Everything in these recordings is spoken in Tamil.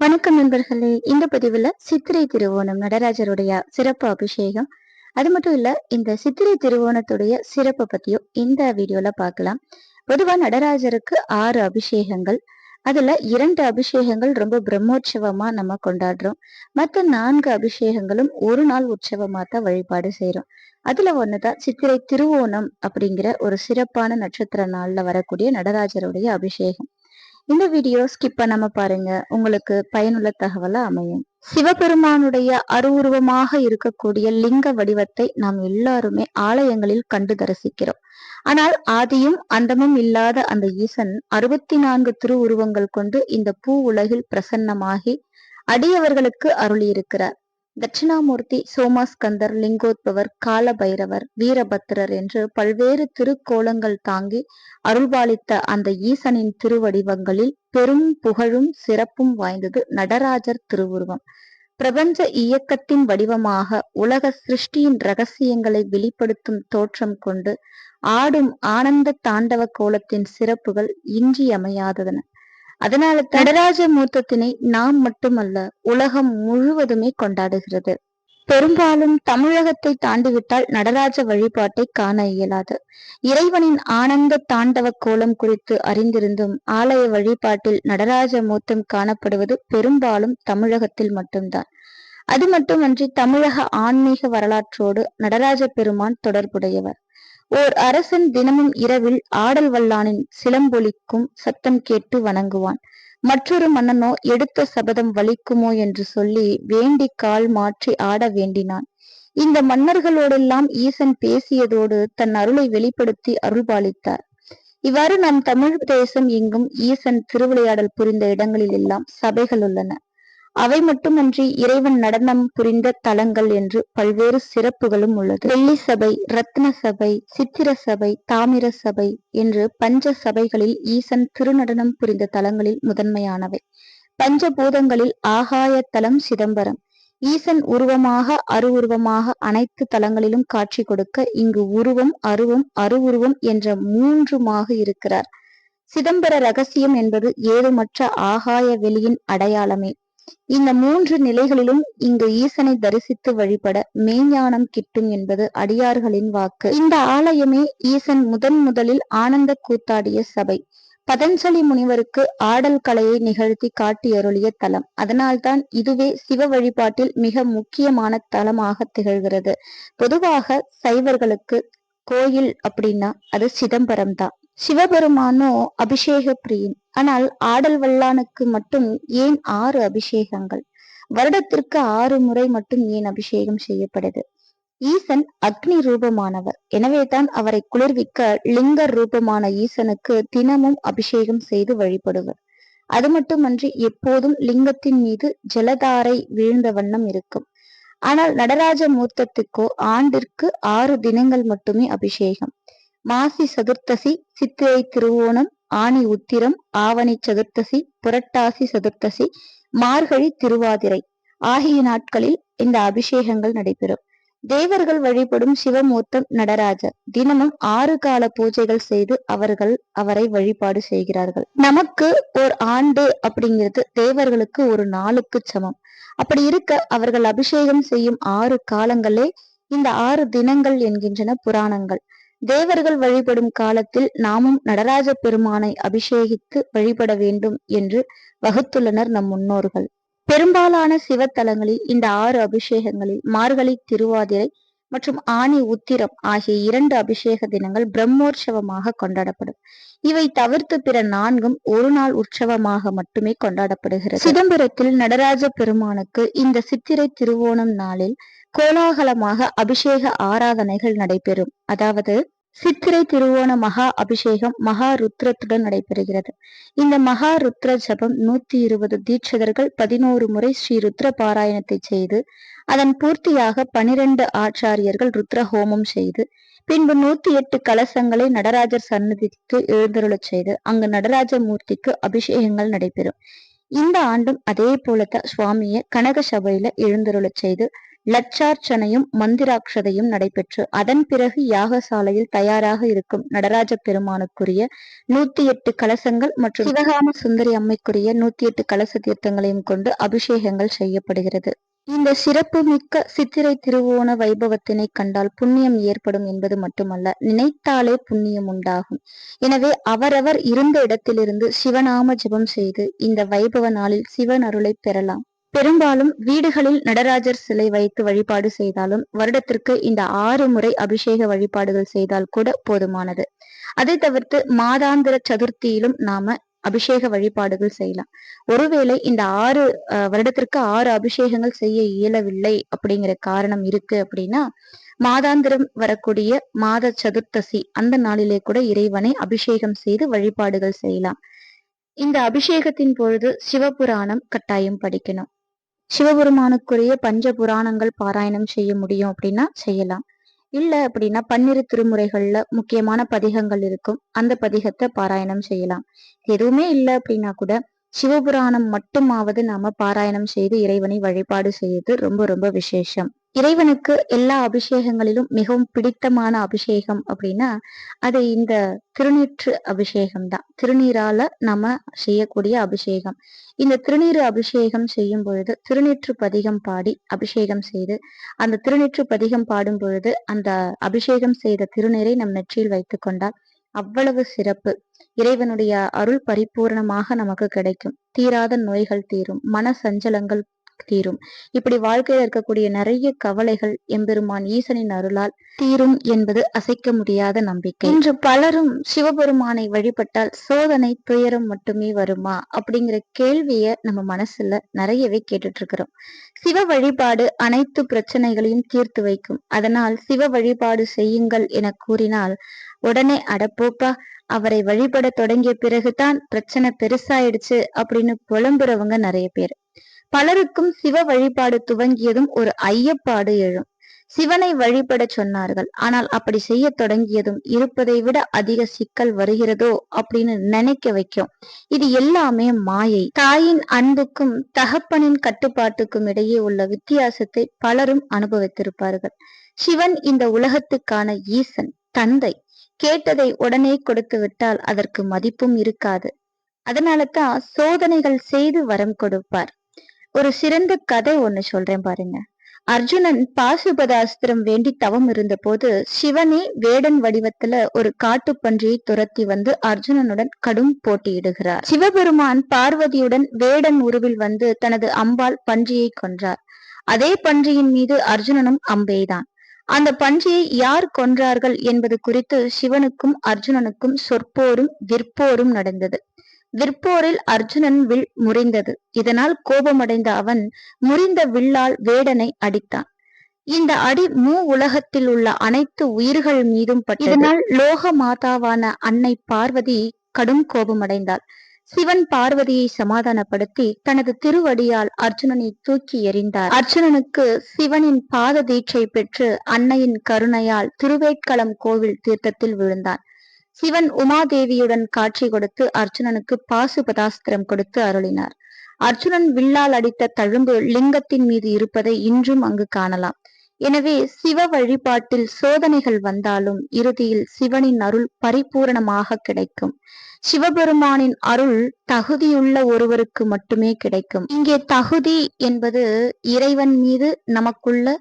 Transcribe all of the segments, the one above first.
வணக்கம் நண்பர்களே. இந்த பதிவுல சித்திரை திருவோணம் நடராஜருடைய சிறப்பு அபிஷேகம். அது மட்டும் இல்ல இந்த சித்திரை திருவோணத்துடைய சிறப்பை பத்தியும் இந்த வீடியோல பார்க்கலாம். பொதுவா நடராஜருக்கு ஆறு அபிஷேகங்கள். அதுல இரண்டு அபிஷேகங்கள் ரொம்ப பிரம்மோற்சவமா நம்ம கொண்டாடுறோம். மற்ற நான்கு அபிஷேகங்களும் ஒரு நாள் உற்சவமா தான் வழிபாடு செய்யறோம் அதுல ஒண்ணுதான் சித்திரை திருவோணம் அப்படிங்கிற ஒரு சிறப்பான நட்சத்திர நாள்ல வரக்கூடிய நடராஜருடைய அபிஷேகம். இந்த வீடியோ ஸ்கிப் பண்ணாம பாருங்க. உங்களுக்கு பயனுள்ள தகவலா அமையும். சிவபெருமானுடைய அருவுருவமாக இருக்கக்கூடிய லிங்க வடிவத்தை நாம் எல்லாருமே ஆலயங்களில் கண்டு தரிசிக்கிறோம். ஆனால் ஆதியும் அந்தமும் இல்லாத அந்த ஈசன் அறுபத்தி நான்கு திருவுருவங்கள் கொண்டு இந்த பூ உலகில் பிரசன்னமாகி அடியவர்களுக்கு அருளியிருக்கிறார். தட்சிணாமூர்த்தி சோமாஸ்கந்தர் லிங்கோத்பவர் கால பைரவர் வீரபத்திரர் என்று பல்வேறு திருக்கோலங்கள் தாங்கி அருள்பாலித்த அந்த ஈசனின் திருவடிவங்களில் பெரும் புகழும் சிறப்பும் வாய்ந்தது நடராஜர் திருவுருவம். பிரபஞ்ச இயக்கத்தின் வடிவமாக உலக சிருஷ்டியின் ரகசியங்களை வெளிப்படுத்தும் தோற்றம் கொண்டு ஆடும் ஆனந்த தாண்டவ கோலத்தின் சிறப்புகள் இன்றியமையாததன. அதனால நடராஜ மூர்த்தத்தினை நாம் மட்டுமல்ல உலகம் முழுவதுமே கொண்டாடுகிறது. பெரும்பாலும் தமிழகத்தை தாண்டிவிட்டால் நடராஜ வழிபாட்டை காண இயலாது. இறைவனின் ஆனந்த தாண்டவ கோலம் குறித்து அறிந்திருந்தும் ஆலய வழிபாட்டில் நடராஜ மூர்த்தம் காணப்படுவது பெரும்பாலும் தமிழகத்தில் மட்டும்தான். அது மட்டுமன்றி தமிழக ஆன்மீக வரலாற்றோடு நடராஜ பெருமான் தொடர்புடையவர். ஓர் அரசன் தினமும் இரவில் ஆடல் வல்லானின் சிலம்பொலிக்கும் சத்தம் கேட்டு வணங்குவான். மற்றொரு மன்னனோ எடுத்த சபதம் வலிக்குமோ என்று சொல்லி வேண்டி கால் மாற்றி ஆட வேண்டினான். இந்த மன்னர்களோடெல்லாம் ஈசன் பேசியதோடு தன் அருளை வெளிப்படுத்தி அருள்பாலித்தார். இவ்வாறு நம் தமிழ் தேசம் எங்கும் ஈசன் திருவிளையாடல் புரிந்த இடங்களில் எல்லாம் சபைகள் உள்ளன. அவை மட்டுமன்றி இறைவன் நடனம் புரிந்த தலங்கள் என்று பல்வேறு சிறப்புகளும் உள்ளது. வெள்ளி சபை ரத்ன சபை சித்திர சபை தாமிர சபை என்று பஞ்ச சபைகளில் ஈசன் திருநடனம் புரிந்த தலங்களில் முதன்மையானவை. பஞ்சபூதங்களில் ஆகாய தலம் சிதம்பரம். ஈசன் உருவமாக அருவுருவமாக அனைத்து தலங்களிலும் காட்சி கொடுக்க இங்கு உருவம் அருவம் அருவுருவம் என்ற மூன்றுமாக இருக்கிறார். சிதம்பர ரகசியம் என்பது ஏதுமற்ற ஆகாய வெளியின் அடையாளமே. இந்த மூன்று நிலைகளிலும் இங்கு ஈசனை தரிசித்து வழிபட மெய்ஞானம் கிட்டும் என்பது அடியார்களின் வாக்கு. இந்த ஆலயமே ஈசன் முதன் முதலில் ஆனந்த கூத்தாடிய சபை. பதஞ்சலி முனிவருக்கு ஆடல் கலையை நிகழ்த்தி காட்டியருளிய தலம். அதனால்தான் இதுவே சிவ வழிபாட்டில் மிக முக்கியமான தலமாக திகழ்கிறது. பொதுவாக சைவர்களுக்கு கோயில் அப்படின்னா அது சிதம்பரம் தான் சிவபெருமானோ அபிஷேக பிரியன் ஆனால் ஆடல் வல்லானுக்கு மட்டும் ஏன் ஆறு அபிஷேகங்கள்? வருடத்திற்கு ஆறு முறை மட்டும் ஏன் அபிஷேகம் செய்யப்படுது? ஈசன் அக்னி ரூபமானவர். எனவேதான் அவரை குளிர்விக்க லிங்கர் ரூபமான ஈசனுக்கு தினமும் அபிஷேகம் செய்து வழிபடுவர். அது மட்டுமன்றி எப்போதும் லிங்கத்தின் மீது ஜலதாரை வீழ்ந்த வண்ணம் இருக்கும். ஆனால் நடராஜ மூர்த்தத்துக்கோ ஆண்டிற்கு ஆறு தினங்கள் மட்டுமே அபிஷேகம். மாசி சதுர்த்தசி சித்திரை திருவோணம் ஆணி உத்திரம் ஆவணி சதுர்த்தசி புரட்டாசி சதுர்த்தசி மார்கழி திருவாதிரை ஆகிய நாட்களில் இந்த அபிஷேகங்கள் நடைபெறும். தேவர்கள் வழிபடும் சிவமூர்த்தம் நடராஜர் தினமும் ஆறு கால பூஜைகள் செய்து அவர்கள் அவரை வழிபாடு செய்கிறார்கள். நமக்கு ஒரு ஆண்டு அப்படிங்கிறது தேவர்களுக்கு ஒரு நாளுக்கு சமம். அப்படி இருக்க அவர்கள் அபிஷேகம் செய்யும் ஆறு காலங்களே இந்த ஆறு தினங்கள் என்கின்றன புராணங்கள். தேவர்கள் வழிபடும் காலத்தில் நாமும் நடராஜ பெருமானை அபிஷேகித்து வழிபட வேண்டும் என்று வகுத்துள்ளனர் நம் முன்னோர்கள். பெரும்பாலான சிவத்தலங்களில் இந்த ஆறு அபிஷேகங்களில் மார்கழி திருவாதிரை மற்றும் ஆணி உத்திரம் ஆகிய இரண்டு அபிஷேக தினங்கள் பிரம்மோற்சவமாக கொண்டாடப்படும். இவை தவிர்த்து பிற நான்கும் ஒரு நாள் உற்சவமாக மட்டுமே கொண்டாடப்படுகிறது. சிதம்பரத்தில் நடராஜ பெருமானுக்கு இந்த சித்திரை திருவோணம் நாளில் கோலாகலமாக அபிஷேக ஆராதனைகள் நடைபெறும். அதாவது சித்திரை திருவோண மகா அபிஷேகம் மகா ருத்ரத்துடன் நடைபெறுகிறது. இந்த மகா ருத்ர ஜபம் நூத்தி இருபது தீட்சதர்கள் பதினோரு முறை ஸ்ரீ ருத்ர பாராயணத்தை செய்து அதன் பூர்த்தியாக பனிரெண்டு ஆச்சாரியர்கள் ருத்ர ஹோமம் செய்து பின்பு நூத்தி எட்டு கலசங்களை நடராஜர் சன்னதிக்கு எழுந்தருளச் செய்து அங்கு நடராஜ மூர்த்திக்கு அபிஷேகங்கள் நடைபெறும். இந்த ஆண்டும் அதே போலத்தான் சுவாமியை கனக சபையில எழுந்தருளச் செய்து லட்சார்ச்சனையும் மந்திராட்சதையும் நடைபெற்று அதன் பிறகு யாகசாலையில் தயாராக இருக்கும் நடராஜ பெருமானுக்குரிய நூத்தி எட்டு கலசங்கள் மற்றும் சிவகாம சுந்தரி அம்மைக்குரிய நூத்தி எட்டு கலச தீர்த்தங்களையும் கொண்டு அபிஷேகங்கள் செய்யப்படுகிறது. இந்த சிறப்பு மிக்க சித்திரை திருவோண வைபவத்தினை கண்டால் புண்ணியம் ஏற்படும் என்பது மட்டுமல்ல நினைத்தாலே புண்ணியம் உண்டாகும். எனவே அவரவர் இருந்த இடத்திலிருந்து சிவநாம ஜபம் செய்து இந்த வைபவ நாளில் சிவன் அருளை பெறலாம். பெரும்பாலும் வீடுகளில் நடராஜர் சிலை வைத்து வழிபாடு செய்தாலும் வருடத்திற்கு இந்த ஆறு முறை அபிஷேக வழிபாடுகள் செய்தால் கூட போதுமானது. அதை தவிர்த்து மாதாந்திர சதுர்த்தியிலும் நாம அபிஷேக வழிபாடுகள் செய்யலாம். ஒருவேளை இந்த ஆறு வருடத்திற்கு ஆறு அபிஷேகங்கள் செய்ய இயலவில்லை அப்படிங்கிற காரணம் இருக்கு அப்படின்னா மாதாந்திரம் வரக்கூடிய மாத சதுர்த்தசி அந்த நாளிலே கூட இறைவனை அபிஷேகம் செய்து வழிபாடுகள் செய்யலாம். இந்த அபிஷேகத்தின் பொழுது சிவபுராணம் கட்டாயம் படிக்கணும். சிவபெருமானுக்குரிய பஞ்ச புராணங்கள் பாராயணம் செய்ய முடியும் அப்படின்னா செய்யலாம். இல்ல அப்படின்னா பன்னிரு திருமுறைகள்ல முக்கியமான பதிகங்கள் இருக்கும். அந்த பதிகத்தை பாராயணம் செய்யலாம். எதுவுமே இல்லை அப்படின்னா கூட சிவபுராணம் மட்டுமாவது நாம பாராயணம் செய்து இறைவனை வழிபாடு செய்வது ரொம்ப ரொம்ப விசேஷம். இறைவனுக்கு எல்லா அபிஷேகங்களிலும் மிகவும் பிடித்தமான அபிஷேகம் அப்படின்னா அது இந்த திருநீற்று அபிஷேகம் தான் திருநீரால நம்ம செய்யக்கூடிய அபிஷேகம். இந்த திருநீர் அபிஷேகம் செய்யும் பொழுது திருநீற்று பதிகம் பாடி அபிஷேகம் செய்து அந்த திருநீற்று பதிகம் பாடும் பொழுது அந்த அபிஷேகம் செய்த திருநீரை நம் நெற்றியில் வைத்து கொண்டால் அவ்வளவு சிறப்பு. இறைவனுடைய அருள் பரிபூர்ணமாக நமக்கு கிடைக்கும். தீராத நோய்கள் தீரும். மன சஞ்சலங்கள் தீரும். இப்படி வாழ்க்கையில் இருக்கக்கூடிய நிறைய கவலைகள் எம்பெருமான் ஈசனின் அருளால் தீரும் என்பது அசைக்க முடியாத நம்பிக்கை. இன்று பலரும் சிவபெருமானை வழிபட்டால் சோதனை துயரம் மட்டுமே வருமா? அப்படிங்கிற கேள்விய நம்ம மனசுல நிறையவே கேட்டுட்டு இருக்கிறோம் சிவ வழிபாடு அனைத்து பிரச்சனைகளையும் தீர்த்து வைக்கும். அதனால் சிவ வழிபாடு செய்யுங்கள் என கூறினால் உடனே அடப்போப்பா அவரை வழிபட தொடங்கிய பிறகுதான் பிரச்சனை பெருசாயிடுச்சு அப்படின்னு புலம்புறவங்க நிறைய பேர். பலருக்கும் சிவ வழிபாடு துவங்கியதும் ஒரு ஐயப்பாடு எழும். சிவனை வழிபட சொன்னார்கள். ஆனால் அப்படி செய்ய தொடங்கியதும் இருப்பதை விட அதிக சிக்கல் வருகிறதோ அப்படின்னு நினைக்க வைக்கும். இது எல்லாமே மாயை. தாயின் அன்புக்கும் தகப்பனின் கட்டுப்பாட்டுக்கும் இடையே உள்ள வித்தியாசத்தை பலரும் அனுபவித்திருப்பார்கள். சிவன் இந்த உலகத்துக்கான ஈசன் தந்தை. கேட்டதை உடனே கொடுத்து விட்டால் அதற்கு மதிப்பும் இருக்காது. அதனால தான் சோதனைகள் செய்து வரம் கொடுப்பார். ஒரு சிறந்த கதை ஒண்ணு சொல்றேன் பாருங்க. அர்ஜுனன் பாசுபதாஸ்திரம் வேண்டி தவம் இருந்த போது சிவனே வேடன் வடிவத்துல ஒரு காட்டு பன்றியை துரத்தி வந்து அர்ஜுனனுடன் கடும் போட்டியிடுகிறார். சிவபெருமான் பார்வதியுடன் வேடன் உருவில் வந்து தனது அம்பால் பன்றியை கொன்றார். அதே பன்றியின் மீது அர்ஜுனனும் அம்பேதான். அந்த பன்றியை யார் கொன்றார்கள் என்பது குறித்து சிவனுக்கும் அர்ஜுனனுக்கும் சொற்போரும் விற்போரும் நடந்தது. விற்போரில் அர்ஜுனன் வில் முறிந்தது. இதனால் கோபமடைந்த அவன் முறிந்த வில்லால் வேடனை அடித்தான். இந்த அடி மூ உலகத்தில் உள்ள அனைத்து உயிர்கள் மீதும் இதனால் லோக மாதாவான அன்னை பார்வதி கடும் கோபமடைந்தாள். சிவன் பார்வதியை சமாதானப்படுத்தி தனது திருவடியால் அர்ஜுனனை தூக்கி எறிந்தார். அர்ஜுனனுக்கு சிவனின் பாத தீட்சை பெற்று அன்னையின் கருணையால் திருவேட்களம் கோவில் தீர்த்தத்தில் விழுந்தான். சிவன் உமாதேவியுடன் காட்சி கொடுத்து அர்ஜுனனுக்கு பாசுபதாஸ்திரம் கொடுத்து அருளினார். அர்ஜுனன் வில்லால் அடித்த தழும்பு லிங்கத்தின் மீது இருப்பதை இன்றும் அங்கு காணலாம். எனவே சிவ வழிபாட்டில் சோதனைகள் வந்தாலும் இறுதியில் சிவனின் அருள் பரிபூரணமாக கிடைக்கும். சிவபெருமானின் அருள் தகுதியுள்ள ஒருவருக்கு மட்டுமே கிடைக்கும். இங்கே தகுதி என்பது இறைவன் மீது நமக்குள்ள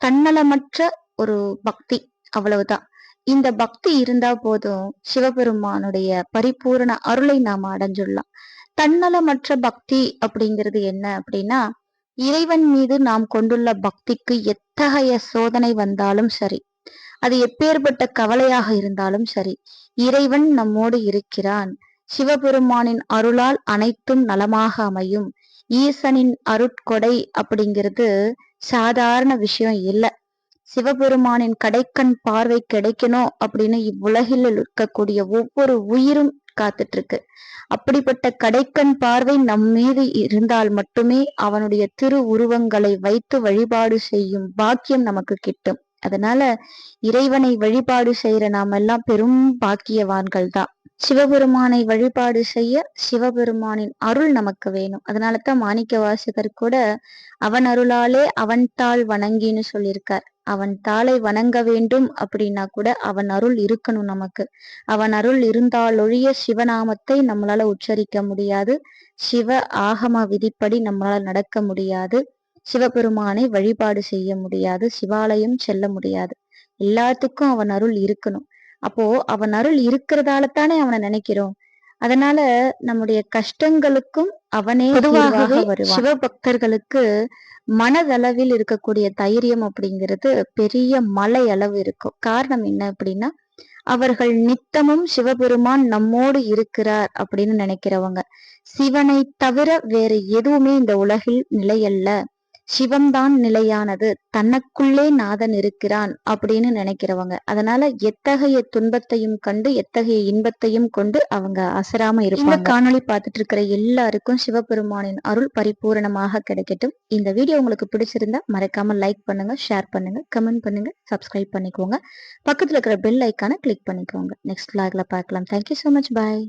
தன்னலமற்ற ஒரு பக்தி. அவ்வளவுதான். இந்த பக்தி இருந்தா போதும் சிவபெருமானுடைய பரிபூரண அருளை நாம அடைஞ்சுடலாம். தன்னலமற்ற பக்தி அப்படிங்கிறது என்ன அப்படின்னா இறைவன் மீது நாம் கொண்டுள்ள பக்திக்கு எத்தகைய சோதனை வந்தாலும் சரி அது எப்பேற்பட்ட கவலையாக இருந்தாலும் சரி இறைவன் நம்மோடு இருக்கிறான். சிவபெருமானின் அருளால் அனைத்தும் நலமாக அமையும். ஈசனின் அருட்கொடை அப்படிங்கிறது சாதாரண விஷயம் இல்லை. சிவபெருமானின் கடைக்கண் பார்வை கிடைக்கணும் அப்படின்னு இவ்வுலகில் இருக்கக்கூடிய ஒவ்வொரு உயிரும் காத்துட்டு இருக்கு அப்படிப்பட்ட கடைக்கண் பார்வை நம் மீது இருந்தால் மட்டுமே அவனுடைய திரு உருவங்களை வைத்து வழிபாடு செய்யும் பாக்கியம் நமக்கு கிட்டும். அதனால இறைவனை வழிபாடு செய்யற நாம எல்லாம் பெரும் பாக்கியவான்கள் தான் சிவபெருமானை வழிபாடு செய்ய சிவபெருமானின் அருள் நமக்கு வேணும். அதனால தான் மாணிக்க வாசகர் கூட அவன் அருளாலே அவன் தாள் வணங்கின்னு சொல்லியிருக்கார். அவன் தாளை வணங்க வேண்டும் அப்படின்னா கூட அவன் அருள் இருக்கணும் நமக்கு. அவன் அருள் இருந்தாலொழிய சிவநாமத்தை நம்மளால உச்சரிக்க முடியாது. சிவ ஆகம விதிப்படி நம்மளால நடக்க முடியாது. சிவபெருமானை வழிபாடு செய்ய முடியாது சிவாலயம் செல்ல முடியாது. எல்லாத்துக்கும் அவன் அருள் இருக்கணும். அப்போ அவன் அருள் இருக்கிறதால தானே அவனை நினைக்கிறோம். அதனால நம்முடைய கஷ்டங்களுக்கும் அவனே பொதுவாகவே சிவபக்தர்களுக்கு மனதளவில் இருக்கக்கூடிய தைரியம் அப்படிங்கிறது பெரிய மலை அளவு இருக்கும். காரணம் என்ன அப்படின்னா அவர்கள் நித்தமும் சிவபெருமான் நம்மோடு இருக்கிறார் அப்படின்னு நினைக்கிறவங்க. சிவனை தவிர வேற எதுவுமே இந்த உலகில் நிலையல்ல. சிவம்தான் நிலையானது. தனக்குள்ளே நாதன் இருக்கிறான் அப்படின்னு நினைக்கிறவங்க. அதனால எத்தகைய துன்பத்தையும் கண்டு எத்தகைய இன்பத்தையும் கொண்டு அவங்க அசராம இருப்பாங்க. காணொளி பார்த்துட்டு இருக்கிற எல்லாருக்கும் சிவபெருமானின் அருள் பரிபூரணமாக கிடைக்கட்டும். இந்த வீடியோ உங்களுக்கு பிடிச்சிருந்தா மறக்காம லைக் பண்ணுங்க ஷேர் பண்ணுங்க கமெண்ட் பண்ணுங்க சப்ஸ்கிரைப் பண்ணிக்கோங்க. பக்கத்துல இருக்கிற பெல் ஐக்கான கிளிக் பண்ணிக்கோங்க. நெக்ஸ்ட் லாக்ல பார்க்கலாம். Thank you so much bye